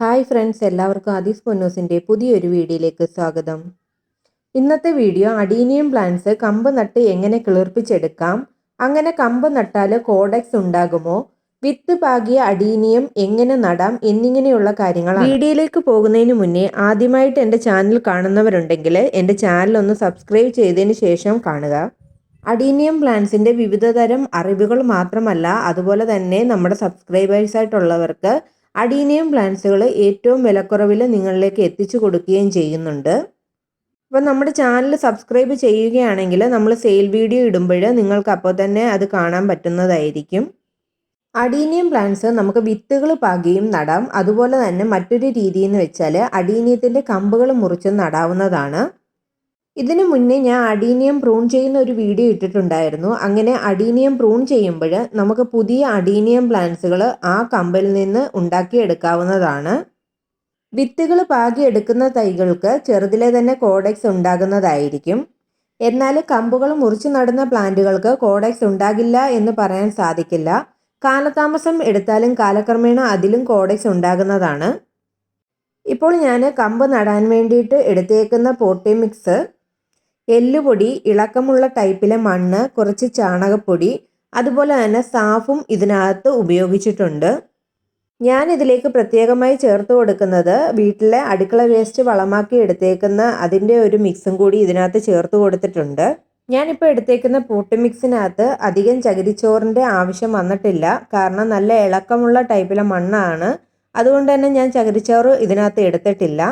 Hi friends എല്ലാവർക്കും ആദീസ് പൊന്നൂസിന്റെ പുതിയൊരു വീഡിയോയിലേക്ക് സ്വാഗതം. ഇന്നത്തെ വീഡിയോ അഡീനിയം പ്ലാന്റ്സ് കമ്പ് നട്ട് എങ്ങനെ കിളിർപ്പിച്ചെടുക്കാം അങ്ങനെ കമ്പ് നട്ടാൽ കോഡക്സ് ഉണ്ടാകുമോ വിത്ത് പാകിയ അഡീനിയം എങ്ങനെ നടാം എന്നിങ്ങനെയുള്ള കാര്യങ്ങൾ വീഡിയോയിലേക്ക് പോകുന്നതിന് മുന്നേ ആദ്യമായിട്ട് എന്റെ ചാനൽ കാണുന്നവരുണ്ടെങ്കിൽ എന്റെ ചാനൽ ഒന്ന് സബ്സ്ക്രൈബ് ചെയ്തതിന് ശേഷം കാണുക. അഡീനിയം പ്ലാന്റ്സിന്റെ വിവിധതരം അറിവുകൾ മാത്രമല്ല അതുപോലെ തന്നെ നമ്മുടെ സബ്സ്ക്രൈബേഴ്സായിട്ടുള്ളവർക്ക് അഡീനിയം പ്ലാന്റ്സുകൾ ഏറ്റവും വിലക്കുറവിൽ നിങ്ങളിലേക്ക് എത്തിച്ചു കൊടുക്കുകയും ചെയ്യുന്നുണ്ട്. അപ്പോൾ നമ്മുടെ ചാനൽ സബ്സ്ക്രൈബ് ചെയ്യുകയാണെങ്കിൽ നമ്മൾ സെയിൽ വീഡിയോ ഇടുമ്പോൾ നിങ്ങൾക്ക് അപ്പോൾ തന്നെ അത് കാണാൻ പറ്റുന്നതായിരിക്കും. അഡീനിയം പ്ലാന്റ്സ് നമുക്ക് വിത്തുകൾ പാകിയും നടാം. അതുപോലെ തന്നെ മറ്റൊരു രീതി എന്ന് വെച്ചാൽ അഡീനിയത്തിന്റെ കമ്പുകൾ മുറിച്ചും നടാവുന്നതാണ്. ഇതിനു മുന്നേ ഞാൻ അഡീനിയം പ്രൂൺ ചെയ്യുന്ന ഒരു വീഡിയോ ഇട്ടിട്ടുണ്ടായിരുന്നു. അങ്ങനെ അഡീനിയം പ്രൂൺ ചെയ്യുമ്പോൾ നമുക്ക് പുതിയ അഡീനിയം പ്ലാന്റ്സുകൾ ആ കമ്പിൽ നിന്ന് ഉണ്ടാക്കിയെടുക്കാവുന്നതാണ്. വിത്തുകൾ പാകിയെടുക്കുന്ന തൈകൾക്ക് ചെറുതിലെ തന്നെ കോഡെക്സ് ഉണ്ടാകുന്നതായിരിക്കും. എന്നാൽ കമ്പുകൾ മുറിച്ചു നടുന്ന പ്ലാന്റുകൾക്ക് കോഡെക്സ് ഉണ്ടാകില്ല എന്ന് പറയാൻ സാധിക്കില്ല. കാലതാമസം എടുത്താലും കാലക്രമേണ അതിലും കോഡെക്സ് ഉണ്ടാകുന്നതാണ്. ഇപ്പോൾ ഞാൻ കമ്പ് നടാൻ വേണ്ടിയിട്ട് എടുത്തേക്കുന്ന പോട്ടി മിക്സ് എല്ലുപൊടി ഇളക്കമുള്ള ടൈപ്പിലെ മണ്ണ് കുറച്ച് ചാണകപ്പൊടി അതുപോലെ തന്നെ സാഫും ഇതിനകത്ത് ഉപയോഗിച്ചിട്ടുണ്ട്. ഞാൻ ഇതിലേക്ക് പ്രത്യേകമായി ചേർത്ത് കൊടുക്കുന്നത് വീട്ടിലെ അടുക്കള വേസ്റ്റ് വളമാക്കി എടുത്തേക്കുന്ന അതിന്റെ ഒരു മിക്സും കൂടി ഇതിനകത്ത് ചേർത്ത് കൊടുത്തിട്ടുണ്ട്. ഞാനിപ്പോൾ എടുത്തേക്കുന്ന പൂട്ട് മിക്സിനകത്ത് അധികം ചകിരിച്ചോറിന്റെ ആവശ്യം വന്നിട്ടില്ല. കാരണം നല്ല ഇളക്കമുള്ള ടൈപ്പിലെ മണ്ണാണ്. അതുകൊണ്ട് തന്നെ ഞാൻ ചകിരിച്ചോറ് ഇതിനകത്ത് എടുത്തിട്ടില്ല.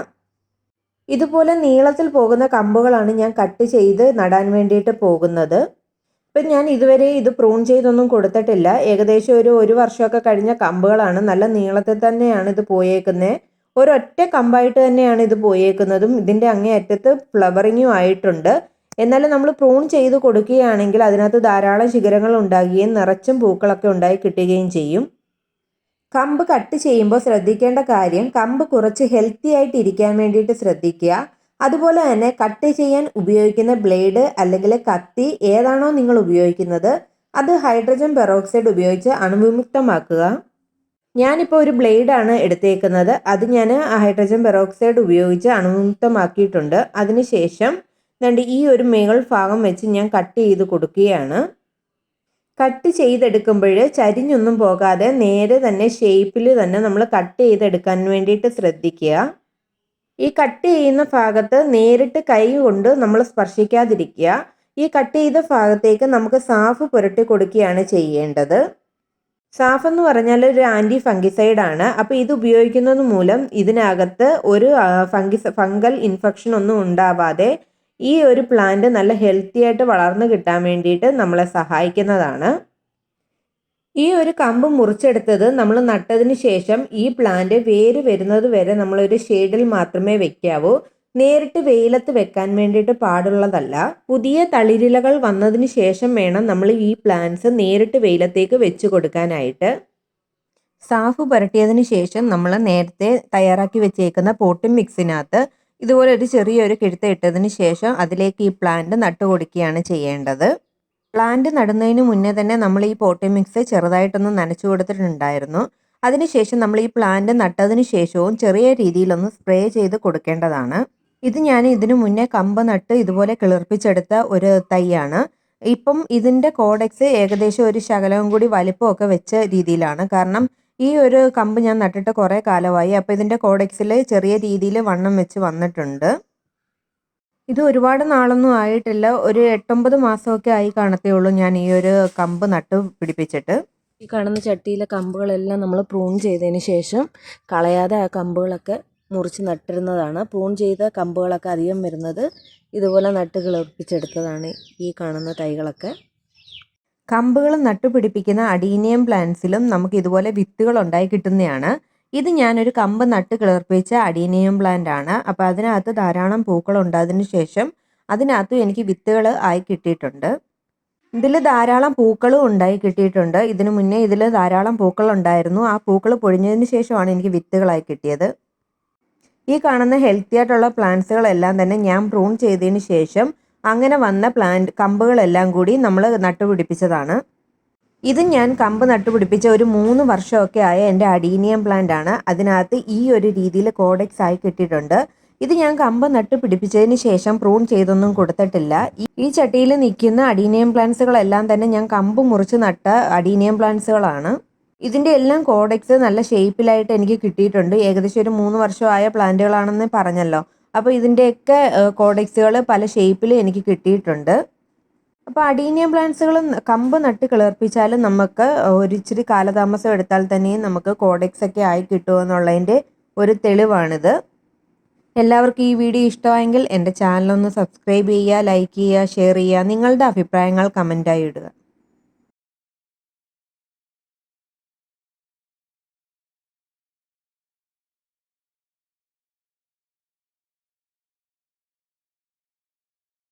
ഇതുപോലെ നീളത്തിൽ പോകുന്ന കമ്പുകളാണ് ഞാൻ കട്ട് ചെയ്ത് നടാൻ വേണ്ടിയിട്ട് പോകുന്നത്. ഇപ്പം ഞാൻ ഇതുവരെ ഇത് പ്രൂൺ ചെയ്തൊന്നും കൊടുത്തിട്ടില്ല. ഏകദേശം ഒരു ഒരു വർഷമൊക്കെ കഴിഞ്ഞ കമ്പുകളാണ്. നല്ല നീളത്തിൽ തന്നെയാണ് ഇത് പോയേക്കുന്നത് ഒരൊറ്റ കമ്പായിട്ട് തന്നെയാണ് ഇത് പോയേക്കുന്നതും. ഇതിന്റെ അങ്ങേ അറ്റത്ത് ഫ്ലവറിങ്ങും ആയിട്ടുണ്ട്. എന്നാലും നമ്മൾ പ്രൂൺ ചെയ്ത് കൊടുക്കുകയാണെങ്കിൽ അതിനകത്ത് ധാരാളം ശിഖരങ്ങൾ ഉണ്ടാകുകയും നിറച്ചും പൂക്കളൊക്കെ ഉണ്ടായി കിട്ടുകയും ചെയ്യും. കമ്പ് കട്ട് ചെയ്യുമ്പോൾ ശ്രദ്ധിക്കേണ്ട കാര്യം കമ്പ് കുറച്ച് ഹെൽത്തി ആയിട്ട് ഇരിക്കാൻ വേണ്ടിയിട്ട് ശ്രദ്ധിക്കുക. അതുപോലെ തന്നെ കട്ട് ചെയ്യാൻ ഉപയോഗിക്കുന്ന ബ്ലേഡ് അല്ലെങ്കിൽ കത്തി ഏതാണോ നിങ്ങൾ ഉപയോഗിക്കുന്നത് അത് ഹൈഡ്രജൻ പെറോക്സൈഡ് ഉപയോഗിച്ച് അണുവിമുക്തമാക്കുക. ഞാനിപ്പോൾ ഒരു ബ്ലേഡാണ് എടുത്തേക്കുന്നത്. അത് ഞാൻ ഹൈഡ്രജൻ പെറോക്സൈഡ് ഉപയോഗിച്ച് അണുവിമുക്തമാക്കിയിട്ടുണ്ട്. അതിനുശേഷം രണ്ട് ഈ ഒരു മേകൾ ഭാഗം വെച്ച് ഞാൻ കട്ട് ചെയ്ത് കൊടുക്കുകയാണ്. കട്ട് ചെയ്തെടുക്കുമ്പോൾ ചരിഞ്ഞൊന്നും പോകാതെ നേരെ തന്നെ ഷേപ്പിൽ തന്നെ നമ്മൾ കട്ട് ചെയ്തെടുക്കാൻ വേണ്ടിയിട്ട് ശ്രദ്ധിക്കുക. ഈ കട്ട് ചെയ്യുന്ന ഭാഗത്ത് നേരിട്ട് കൈ കൊണ്ട് നമ്മൾ സ്പർശിക്കാതിരിക്കുക. ഈ കട്ട് ചെയ്ത ഭാഗത്തേക്ക് നമുക്ക് സാഫ് പുരട്ടി കൊടുക്കുകയാണ് ചെയ്യേണ്ടത്. സാഫ് എന്ന് പറഞ്ഞാൽ ഒരു ആന്റി ഫംഗിസൈഡ് ആണ് അപ്പോൾ ഇത് ഉപയോഗിക്കുന്നത് മൂലം ഇതിനകത്ത് ഒരു ഫംഗിസ് ഫംഗൽ ഇൻഫെക്ഷൻ ഒന്നും ഉണ്ടാവാതെ ഈ ഒരു പ്ലാന്റ് നല്ല ഹെൽത്തി ആയിട്ട് വളർന്നു കിട്ടാൻ വേണ്ടിയിട്ട് നമ്മളെ സഹായിക്കുന്നതാണ്. ഈ ഒരു കമ്പ് മുറിച്ചെടുത്തത് നമ്മൾ നട്ടതിന് ശേഷം ഈ പ്ലാന്റ് വേര് വരുന്നത് വരെ നമ്മളൊരു ഷെയ്ഡിൽ മാത്രമേ വെക്കാവൂ. നേരിട്ട് വെയിലത്ത് വെക്കാൻ വേണ്ടിയിട്ട് പാടുള്ളതല്ല. പുതിയ തളിരിലകൾ വന്നതിന് ശേഷം വേണം നമ്മൾ ഈ പ്ലാന്റ്സ് നേരിട്ട് വെയിലത്തേക്ക് വെച്ച് കൊടുക്കാനായിട്ട്. സാഫ് പുരട്ടിയതിന് ശേഷം നമ്മൾ നേരത്തെ തയ്യാറാക്കി വെച്ചേക്കുന്ന പോട്ടും മിക്സിനകത്ത് ഇതുപോലെ ഒരു ചെറിയൊരു കിഴുത്ത ഇട്ടതിന് ശേഷം അതിലേക്ക് ഈ പ്ലാന്റ് നട്ടു കൊടുക്കുകയാണ് ചെയ്യേണ്ടത്. പ്ലാന്റ് നടുന്നതിന് മുന്നേ തന്നെ നമ്മൾ ഈ പോട്ടി മിക്സ് ചെറുതായിട്ടൊന്ന് നനച്ചു കൊടുത്തിട്ടുണ്ടായിരുന്നു. അതിനുശേഷം നമ്മൾ ഈ പ്ലാന്റ് നട്ടതിന് ശേഷവും ചെറിയ രീതിയിലൊന്ന് സ്പ്രേ ചെയ്ത് കൊടുക്കേണ്ടതാണ്. ഇത് ഞാൻ ഇതിനു മുന്നേ കമ്പ് നട്ട് ഇതുപോലെ കിളിർപ്പിച്ചെടുത്ത ഒരു തൈയാണ്. ഇപ്പം ഇതിന്റെ കോഡക്സ് ഏകദേശം ഒരു ശകലവും കൂടി വലിപ്പമൊക്കെ വെച്ച രീതിയിലാണ്. കാരണം ഈ ഒരു കമ്പ് ഞാൻ നട്ടിട്ട് കുറേ കാലമായി. അപ്പോൾ ഇതിന്റെ കോഡെക്സിൽ ചെറിയ രീതിയിൽ വണ്ണം വെച്ച് വന്നിട്ടുണ്ട്. ഇത് ഒരുപാട് നാളൊന്നും ആയിട്ടില്ല. ഒരു എട്ടൊമ്പത് മാസമൊക്കെ ആയി കാണത്തേ ഉള്ളൂ ഞാൻ ഈ ഒരു കമ്പ് നട്ട് പിടിപ്പിച്ചിട്ട്. ഈ കാണുന്ന ചട്ടിയിലെ കമ്പുകളെല്ലാം നമ്മൾ പ്രൂൺ ചെയ്തതിന് ശേഷം കളയാതെ ആ കമ്പുകളൊക്കെ മുറിച്ച് നട്ടിരുന്നതാണ്. പ്രൂൺ ചെയ്ത കമ്പുകളൊക്കെ അധികം വരുന്നത് ഇതുപോലെ നട്ട് കിളപ്പിച്ചെടുത്തതാണ് ഈ കാണുന്ന തൈകളൊക്കെ. കമ്പുകൾ നട്ടുപിടിപ്പിക്കുന്ന അഡീനിയം പ്ലാന്റ്സിലും നമുക്ക് ഇതുപോലെ വിത്തുകൾ ഉണ്ടായി കിട്ടുന്നതാണ്. ഇത് ഞാനൊരു കമ്പ് നട്ട് കിളർപ്പിച്ച അഡീനിയം പ്ലാന്റ് ആണ്. അപ്പോൾ അതിനകത്ത് ധാരാളം പൂക്കൾ ഉണ്ടായതിന് ശേഷം അതിനകത്തും എനിക്ക് വിത്തുകൾ ആയി കിട്ടിയിട്ടുണ്ട്. ഇതിൽ ധാരാളം പൂക്കളും ഉണ്ടായി കിട്ടിയിട്ടുണ്ട്. ഇതിനു മുന്നേ ഇതിൽ ധാരാളം പൂക്കൾ ഉണ്ടായിരുന്നു. ആ പൂക്കൾ പൊഴിഞ്ഞതിന് ശേഷമാണ് എനിക്ക് വിത്തുകളായി കിട്ടിയത്. ഈ കാണുന്ന ഹെൽത്തി ആയിട്ടുള്ള പ്ലാന്റ്സുകളെല്ലാം തന്നെ ഞാൻ പ്രൂൺ ചെയ്തതിന് ശേഷം അങ്ങനെ വന്ന പ്ലാന്റ് കമ്പുകളെല്ലാം കൂടി നമ്മൾ നട്ടുപിടിപ്പിച്ചതാണ്. ഇത് ഞാൻ കമ്പ് നട്ടുപിടിപ്പിച്ച ഒരു മൂന്ന് വർഷമൊക്കെ ആയ എന്റെ അഡീനിയം പ്ലാന്റ് ആണ്. അതിനകത്ത് ഈ ഒരു രീതിയിൽ കോഡെക്സ് ആയി കിട്ടിയിട്ടുണ്ട്. ഇത് ഞാൻ കമ്പ് നട്ട് പിടിപ്പിച്ചതിന് ശേഷം പ്രൂൺ ചെയ്തൊന്നും കൊടുത്തിട്ടില്ല. ഈ ചട്ടിയിൽ നിൽക്കുന്ന അഡീനിയം പ്ലാന്റ്സുകളെല്ലാം തന്നെ ഞാൻ കമ്പ് മുറിച്ച് നട്ട അഡീനിയം പ്ലാന്റ്സുകളാണ് ഇതിന്റെ എല്ലാം കോഡെക്സ് നല്ല ഷേപ്പിലായിട്ട് എനിക്ക് കിട്ടിയിട്ടുണ്ട്. ഏകദേശം ഒരു മൂന്ന് വർഷമായ പ്ലാന്റുകളാണെന്ന് പറഞ്ഞല്ലോ. അപ്പോൾ ഇതിന്റെയൊക്കെ കോഡെക്സുകൾ പല ഷേപ്പിലും എനിക്ക് കിട്ടിയിട്ടുണ്ട്. അപ്പോൾ അഡീനിയം പ്ലാന്റ്സുകൾ കമ്പ് നട്ട് കിളർപ്പിച്ചാൽ നമുക്ക് ഒരിച്ചിരി കാലതാമസം എടുത്താൽ തന്നെയും നമുക്ക് കോഡെക്സ് ഒക്കെ ആയി കിട്ടുമെന്നുള്ളതിന്റെ ഒരു തെളിവാണിത്. എല്ലാവർക്കും ഈ വീഡിയോ ഇഷ്ടമായെങ്കിൽ എന്റെ ചാനലൊന്ന് സബ്സ്ക്രൈബ് ചെയ്യുക ലൈക്ക് ചെയ്യുക ഷെയർ ചെയ്യുക നിങ്ങളുടെ അഭിപ്രായങ്ങൾ കമന്റായി ഇടുക.